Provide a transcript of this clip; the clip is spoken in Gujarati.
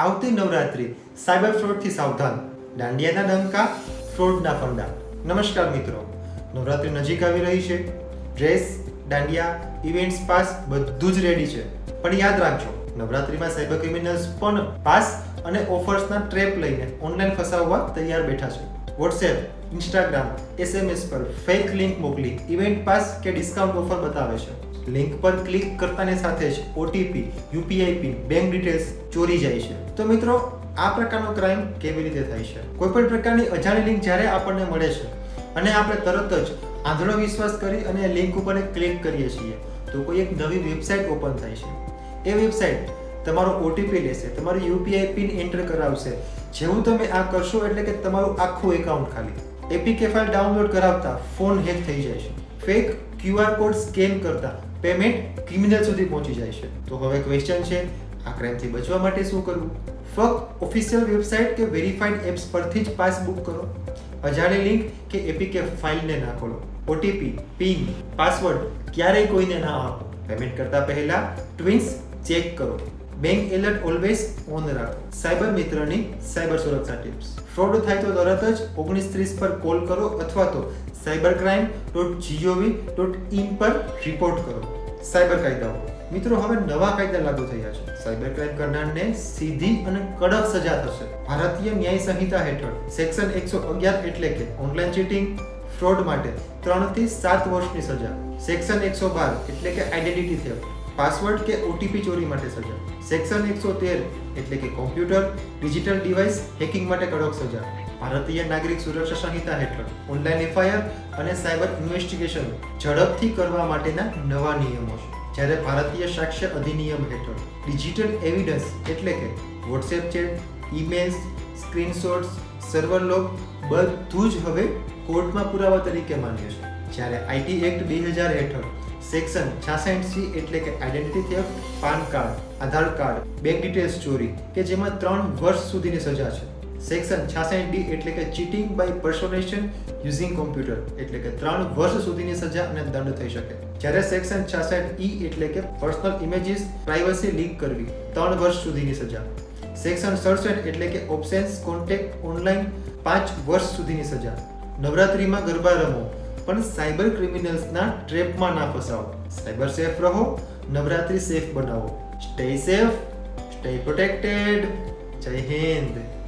આવતી નવરાત્રી સાયબર ફ્રોડથી સાવધાન. દાંડિયાના ડંકા, ફ્રોડના ફંડા. નમસ્કાર મિત્રો. નવરાત્રિ નજીક આવી રહી છે. ડ્રેસ, દાંડિયા, ઇવેન્ટ્સ પાસ બધું જ રેડી છે. પણ યાદ રાખજો, નવરાત્રિમાં સાયબર ક્રિમિનલ્સ પણ પાસ અને ઓફર્સના ટ્રેપ લઈને ઓનલાઈન ફસાવવા તૈયાર બેઠા છે. વોટ્સએપ ઇન્સ્ટાગ્રામ એસએમએસ પર ફેક લિંક મોકલી ઇવેન્ટ પાસ કે ડિસ્કાઉન્ટ ઓફર બતાવે છે. લિંક પર ક્લિક કરતાની સાથે જ OTP UPI PIN bank details ચોરી જાય છે. તો મિત્રો, આ પ્રકારનો ક્રાઇમ કેવી રીતે થાય છે? કોઈ પણ પ્રકારની અજાણી લિંક જ્યારે આપણને મળે છે, અને આપણે તરત જ આંધળો વિશ્વાસ કરી અને લિંક ઉપર ક્લિક કરીએ છીએ, તો કોઈ એક નવી વેબસાઇટ ઓપન થાય છે. એ વેબસાઇટ તમારો ઓટીપી લેશે, તમારી યુપીઆઈ પિન એન્ટર કરાવશે. જેવું તમે આ કરશો એટલે કે તમારું આખું એકાઉન્ટ ખાલી. એપીકે ફાઇલ ડાઉનલોડ કરાવતા ફોન હેક થઈ જાય છે. ફેક ક્યુઆર કોડ સ્કેન કરતા પેમેન્ટ ક્રિમિનલ સુધી પહોંચી જાય છે. તો હવે ક્વેશ્ચન છે, આ ક્રાઇમથી બચવા માટે શું કરવું? ફક્ત ઓફિશિયલ વેબસાઇટ કે વેરીફાઈડ એપ્સ પરથી જ પાસ બુક કરો. અજાણી લિંક કે એપીકે ફાઇલને ના ખોલો. ઓટીપી પિન પાસવર્ડ ક્યારેય કોઈને ના આપો. પેમેન્ટ કરતા પહેલા ટ્વિન્સ ચેક કરો. બેંક એલર્ટ ઓલવેઝ ઓન રાખો. સાયબર મિત્રની સાયબર સુરક્ષા ટિપ્સ. ફ્રોડ થાય તો તરત જ ઓગણીસ ત્રીસ પર કોલ કરો અથવા તો cyber crime dot gov dot in પર રિપોર્ટ કરો. સાયબર કાયદાઓ. મિત્રો, હવે નવા કાયદા લાગુ થયા છે. સાયબર ક્રાઇમ કરનારને સીધી અને કડક સજા થશે. ભારતીય ન્યાય સંહિતા હેઠળ સેક્શન એકસો અગિયાર એટલે કે ઓનલાઈન ચીટિંગ, ફ્રોડ માટે ત્રણથી સાત વર્ષની સજા. સેક્શન એકસો બાર એટલે કે આઈડેન્ટિટી થેફ્ટ. પાસવર્ડ કે ઓટીપી ચોરી માટે સજા. સેક્શન એકસો તેર એટલે કે કોમ્પ્યુટર ડિજિટલ ડિવાઇસ હેકિંગ માટે કડક સજા. ભારતીય નાગરિક સુરક્ષા સંહિતા હેઠળ ઓનલાઈન એફઆઈઆર અને સાયબર ઇન્વેસ્ટિગેશન ઝડપથી કરવા માટેના નવા નિયમો છે. જ્યારે ભારતીય સાક્ષ્ય અધિનિયમ હેઠળ ડિજિટલ એવિડન્સ એટલે કે WhatsApp chat emails screenshots server log બધું જ હવે કોર્ટમાં પુરાવા તરીકે માન્ય છે. જ્યારે આઈટી એક્ટ બે હજાર હેઠળ સેક્શન છાસઠ સી એટલે કે identity theft PAN card, Aadhaar card bank details ચોરી, કે જેમાં ત્રણ વર્ષ સુધીની સજા છે. સેક્શન છાસઠ ડી એટલે કે cheating by personation using computer એટલે કે ત્રણ વર્ષ સુધીની સજા અને દંડ થઈ શકે. જ્યારે સેક્શન છાસઠ ઈ એટલે કે પર્સનલ ઇમેજીસ પ્રાઇવસી લીક કરવી, ત્રણ વર્ષ સુધીની સજા. સેક્શન સડસઠ એટલે કે ઓપ્શન્સ કોન્ટેક્ટ ઓનલાઈન પાંચ વર્ષ સુધીની સજા. નવરાત્રીમાં ગરબા રમો પણ સાયબર ક્રિમિનલ્સના ટ્રેપમાં ના ફસાઓ સાયબર સેફ રહો, નવરાત્રી સેફ બનાવો. Stay safe, stay protected. જય હિન્દ.